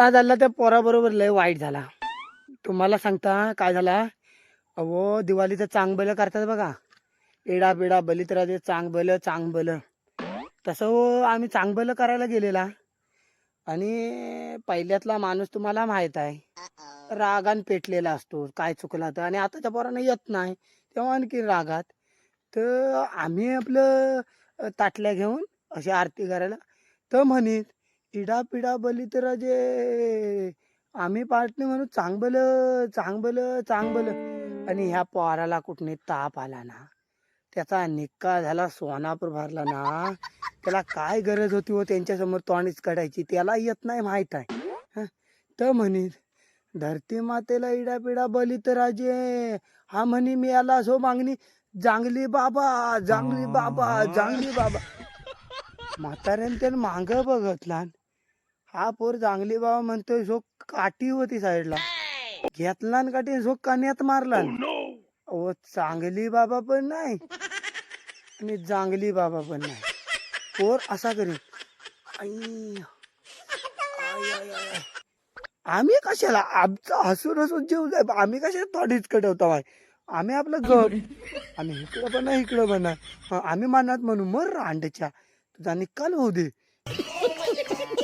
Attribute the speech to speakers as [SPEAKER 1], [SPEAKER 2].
[SPEAKER 1] आता झाला त्या पोराबरोबर लय वाईट झाला. तुम्हाला सांगता काय झाला? अहो दिवाळीचं चांगबल करतात बघा. एडा बिडा बलित्राचे चांगबल चांगबल. तसं हो, आम्ही चांगबल करायला गेलेला. आणि पहिल्यातला माणूस तुम्हाला माहीत आहे रागान पेटलेला असतो काय चुकला तर. आणि आताच्या पोरांना येत नाही तेव्हा आणखी रागात. तर आम्ही आपलं ताटल्या घेऊन अशी आरती करायला. तर म्हणित इडा पिडा जे आम्ही पार्टने म्हणू चांगबल चांगबल चांगबल आणि ह्या पोहाराला कुठने ताप आला ना. त्याचा निक्का झाला सोनापूर भरला ना. त्याला काय गरज होती हो त्यांच्यासमोर तोंडीच काढायची त्याला येत नाही माहीत आहे. तर म्हणे धरती मातेला इडा पिडा बली तर राजे. हा म्हणे मी याला सो मागणी. जांगली बाबा जांगली बाबा जांगली बाबा. म्हाताऱ्याने त्यानं मांग बघतला. हा पोर जांगली बाबा म्हणतोय सो काठी होती साईडला. घेतला आणि काठी सो कान्यात मारला ओ चांगली बाबा पण नाही आणि जांगली बाबा पण नाही. पोर असा करीन. आई. आई, आई, आई, आई. आम्ही कशाला? आमचं हसून हसून जीव जाय. आम्ही कशाला थोडीच कडवतो बाय आम्ही आपलं गप. आम्ही इकडं पण नाही इकडं पण नाही. हं, आम्ही मानत म्हणू मर रांडच्या. तुझा निकाल होऊ दे.